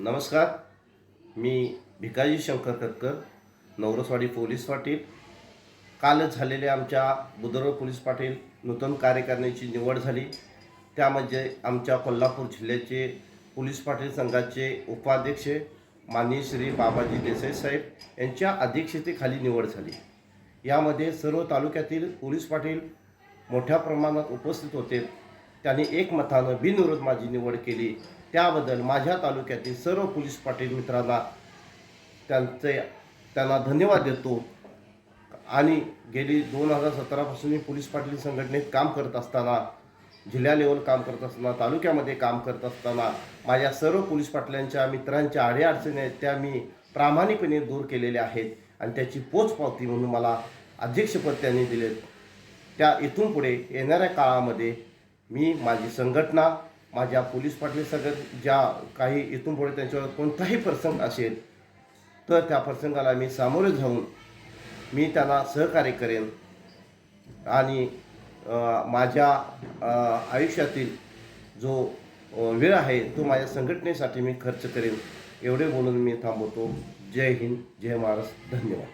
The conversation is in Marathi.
नमस्कार. मी भिकाजी शंकर कटकर नवरसवाडी पोलीस पाटील. कालच झालेल्या आमच्या बुधरव पोलीस पाटील नूतन कार्यकारिणीची निवड झाली. त्यामध्ये आमच्या कोल्हापूर जिल्ह्याचे पोलीस पाटील संघाचे उपाध्यक्ष माननीय श्री बाबाजी देसाई साहेब यांच्या अध्यक्षतेखाली निवड झाली. यामध्ये सर्व तालुक्यातील पोलीस पाटील मोठ्या प्रमाणात उपस्थित होते. त्यांनी एकमतानं बिनविरोध माझी निवड केली. त्याबद्दल माझ्या तालुक्यातील सर्व पोलीस पाटील मित्रांना त्यांचे त्यांना धन्यवाद देतो. आणि गेली दोन हजार सतरापासून मी पोलीस पाटील संघटनेत काम करत असताना जिल्हा लेवल काम करत असताना तालुक्यामध्ये काम करत असताना माझ्या सर्व पोलीस पाटलांच्या मित्रांच्या अडीअडचणी आहेत त्या मी प्रामाणिकपणे दूर केलेल्या आहेत आणि त्याची पोचपावती म्हणून मला अध्यक्षपद त्यांनी दिले त्या इथून पुढे येणाऱ्या काळामध्ये मी माझी संघटना माझ्या पोलीस पाटील सगळं ज्या काही इथून पुढे त्यांच्यावर कोणताही प्रसंग असेल तर त्या प्रसंगाला मी सामोरे जाऊन मी त्यांना सहकार्य करेन. आणि माझ्या आयुष्यातील जो वेळ आहे तो माझ्या संघटनेसाठी मी खर्च करेन. एवढे बोलून मी थांबवतो. जय हिंद जय महाराष्ट्र. धन्यवाद.